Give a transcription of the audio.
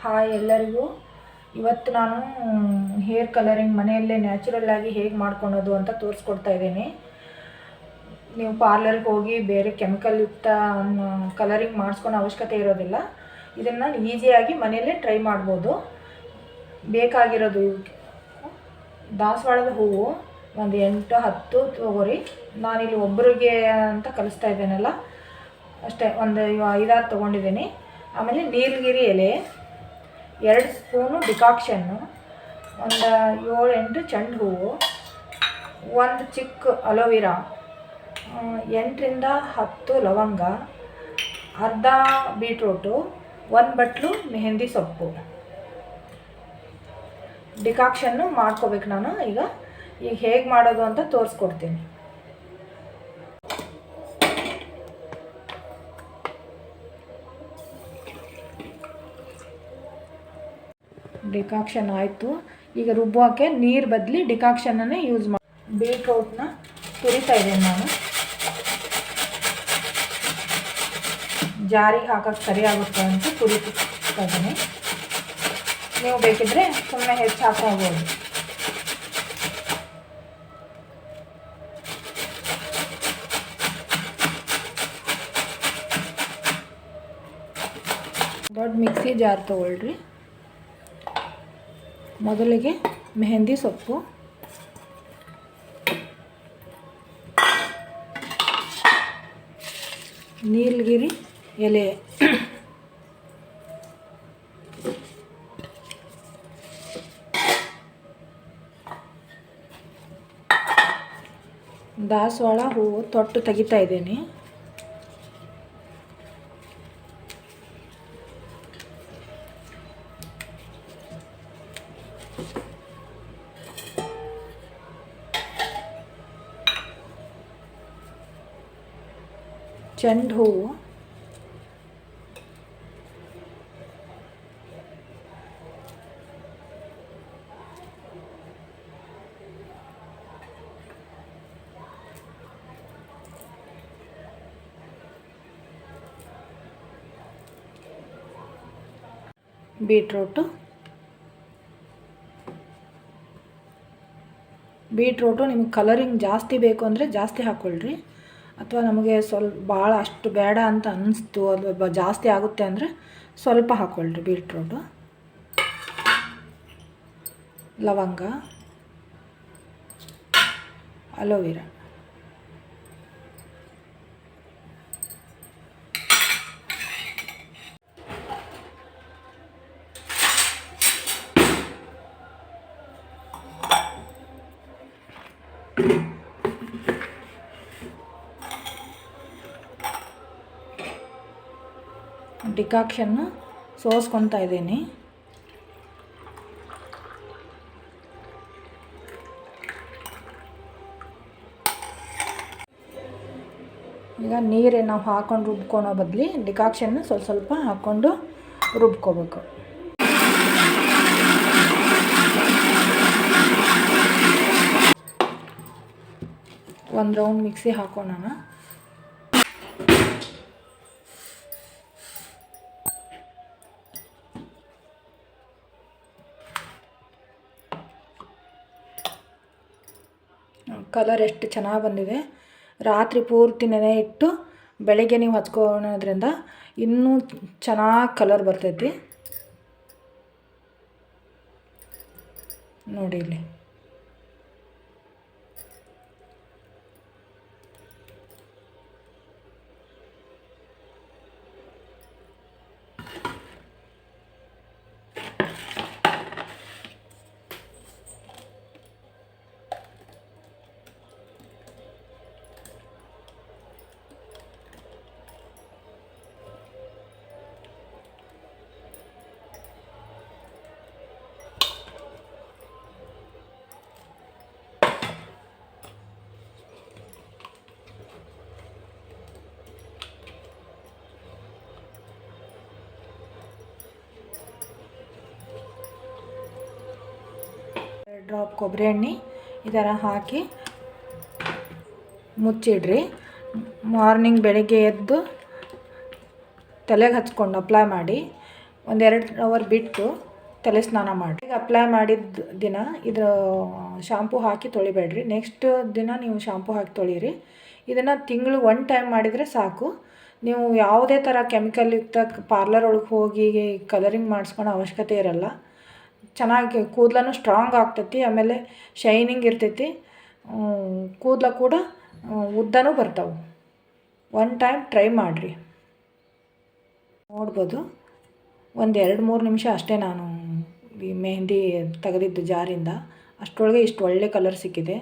Hi ಎಲ್ಲರಿಗೂ. ಇವತ್ತು ನಾನು ಹೇರ್ ಕಲರಿಂಗ್ ಮನೆಯಲ್ಲೇ ನ್ಯಾಚುರಲ್ ಆಗಿ ಹೇಗೆ ಮಾಡ್ಕೊಳೋದು ಅಂತ ತೋರಿಸ್ಕೊಡ್ತಾ ಇದ್ದೀನಿ. ನೀವು ಪಾರ್ಲರ್ಗೆ ಹೋಗಿ ಬೇರೆ ಕೆಮಿಕಲ್ ಯುಕ್ತ ಕಲರಿಂಗ್ ಮಾಡಿಸ್ಕೊಳೋ ಅವಶ್ಯಕತೆ ಇರೋದಿಲ್ಲ. ಇದನ್ನು ಈಸಿಯಾಗಿ ಮನೆಯಲ್ಲೇ ಟ್ರೈ ಮಾಡ್ಬೋದು. ಬೇಕಾಗಿರೋದು ದಾಸವಾಳದ ಹೂವು ಒಂದು ಎಂಟು, ಹತ್ತು ತಗೋರಿ. ನಾನಿಲ್ಲಿ ಒಬ್ಬರಿಗೆ ಅಂತ ಕಲಿಸ್ತಾ ಇದ್ದೇನಲ್ಲ, ಅಷ್ಟೇ ಒಂದು ಐದಾರು ತೊಗೊಂಡಿದ್ದೀನಿ. ಆಮೇಲೆ ನೀಲಗಿರಿ ಎಲೆ. ಎರಡು ಸ್ಪೂನು ಡಿಕಾಕ್ಷನ್ನು ಒಂದು ಏಳು ಎಂಟು ಚೆಂಡು ಹೂವು ಒಂದು ಚಿಕ್ಕ ಅಲೋವಿರಾ ಎಂಟರಿಂದ ಹತ್ತು ಲವಂಗ, ಅರ್ಧ ಬೀಟ್ರೂಟು, ಒಂದು ಬಟ್ಲು ಮೆಹಂದಿ ಸೊಪ್ಪು. ಡಿಕಾಕ್ಷನ್ನು ಮಾಡ್ಕೋಬೇಕು ನಾನು, ಈಗ. ಈಗ ಹೇಗೆ ಮಾಡೋದು ಅಂತ ತೋರಿಸ್ಕೊಡ್ತೀನಿ. ಡಿಕಾಕ್ಷನ್ ಆಯಿತು. ಈಗ ರುಬ್ಬೋಕ್ಕೆ ನೀರು ಬದಲಿ ಡಿಕಾಕ್ಷನನ್ನೇ ಯೂಸ್ ಮಾಡಿ ಬೀಟ್ರೂಟ್ನ ತುರಿತಾ ಇದ್ದೇನೆ ನಾನು. ಜಾರಿಗೆ ಹಾಕೋಕ್ಕೆ ಸರಿಯಾಗುತ್ತೆ ಅಂತ ತುರಿತಾ ಇದ್ದೀನಿ. ನೀವು ಬೇಕಿದ್ರೆ ಸುಮ್ಮನೆ ಹೆಚ್ಚು ಹಾಕೋಬೋದು ದೊಡ್ಡ ಮಿಕ್ಸಿ ಜಾರ್ ತೊಗೊಳ್ರಿ. ಮೊದಲಿಗೆ ಮೆಹಂದಿ ಸೊಪ್ಪು. ನೀಲಗಿರಿ ಎಲೆ. ದಾಸವಾಳ ಹೂವು ತೊಟ್ಟು ತೆಗಿತಾ ಇದ್ದೀನಿ. ಚೆಂಡು ಹೂವು ಬೀಟ್ರೂಟು ಬೀಟ್ರೂಟು ನಿಮ್ಗೆ ಕಲರಿಂಗ್ ಜಾಸ್ತಿ ಬೇಕು ಅಂದರೆ ಜಾಸ್ತಿ ಹಾಕ್ಕೊಳ್ರಿ ಅಥವಾ ನಮಗೆ ಸ್ವಲ್ಪ ಭಾಳ ಅಷ್ಟು ಬೇಡ ಅಂತ ಅನ್ನಿಸ್ತು ಅಥವಾ ಜಾಸ್ತಿ ಆಗುತ್ತೆ ಅಂದರೆ ಸ್ವಲ್ಪ ಹಾಕ್ಕೊಳ್ರಿ ಬೀಟ್ರೋಟು. ಲವಂಗ, ಅಲೋವೆರಾ. ಡಿಕಾಕ್ಷನ್ನು ಸೋಸ್ಕೊತಾ ಇದ್ದೀನಿ. ಈಗ ನೀರೇ ನಾವು ಹಾಕೊಂಡು ರುಬ್ಕೊಳೋ ಬದಲಿ ಡಿಕಾಕ್ಷನ್ನ ಸ್ವಲ್ಪ ಸ್ವಲ್ಪ ಹಾಕ್ಕೊಂಡು ರುಬ್ಕೋಬೇಕು. ಒಂದು ರೌಂಡ್ ಮಿಕ್ಸಿ ಹಾಕೋಣ ಕಲರ್ ಎಷ್ಟು ಚೆನ್ನಾಗಿ ಬಂದಿದೆ. ರಾತ್ರಿ ಪೂರ್ತಿ ನೆನೆ ಇಟ್ಟು ಬೆಳಗ್ಗೆ ನೀವು ಹಚ್ಕೊಳೋದ್ರಿಂದ ಇನ್ನೂ ಚೆನ್ನಾಗಿ ಕಲರ್ ಬರ್ತೈತಿ. ನೋಡಿ ಇಲ್ಲಿ. ಡ್ರಾಪ್ ಕೊಬ್ಬರಿ ಎಣ್ಣೆ ಈ ಥರ ಹಾಕಿ ಮುಚ್ಚಿಡ್ರಿ. ಮಾರ್ನಿಂಗ್ ಬೆಳಗ್ಗೆ ಎದ್ದು ತಲೆಗೆ ಹಚ್ಕೊಂಡು ಅಪ್ಲೈ ಮಾಡಿ ಒಂದೆರಡು ಅವರ್ ಬಿಟ್ಟು ತಲೆ ಸ್ನಾನ ಮಾಡಿ ಈಗ ಅಪ್ಲೈ ಮಾಡಿದ ದಿನ ಇದ್ರ ಶಾಂಪು ಹಾಕಿ ತೊಳಿಬೇಡ್ರಿ. ನೆಕ್ಸ್ಟ್ ದಿನ ನೀವು ಶಾಂಪು ಹಾಕಿ ತೊಳೀರಿ. ಇದನ್ನು ತಿಂಗಳು ಒನ್ ಟೈಮ್ ಮಾಡಿದರೆ ಸಾಕು. ನೀವು ಯಾವುದೇ ಥರ ಕೆಮಿಕಲ್ ಯುಕ್ತ ಪಾರ್ಲರ್ ಒಳಗೆ ಹೋಗಿ ಕಲರಿಂಗ್ ಮಾಡಿಸ್ಕೊಳೋ ಅವಶ್ಯಕತೆ ಇರಲ್ಲ. ಚೆನ್ನಾಗಿ ಕೂದಲೂ ಸ್ಟ್ರಾಂಗ್ ಆಗ್ತೈತಿ, ಆಮೇಲೆ ಶೈನಿಂಗ್ ಇರ್ತೈತಿ. ಕೂದಲ ಕೂಡ ಉದ್ದನೂ ಬರ್ತಾವೆ. ಒನ್ ಟೈಮ್ ಟ್ರೈ ಮಾಡಿರಿ. ನೋಡ್ಬೋದು. ಒಂದು ಎರಡು ಮೂರು ನಿಮಿಷ ಅಷ್ಟೇ ನಾನು ಈ ಮೆಹಂದಿ ತೆಗೆದಿದ್ದು ಜಾರಿಂದ. ಅಷ್ಟರೊಳಗೆ ಇಷ್ಟು ಒಳ್ಳೆ ಕಲರ್ ಸಿಕ್ಕಿದೆ.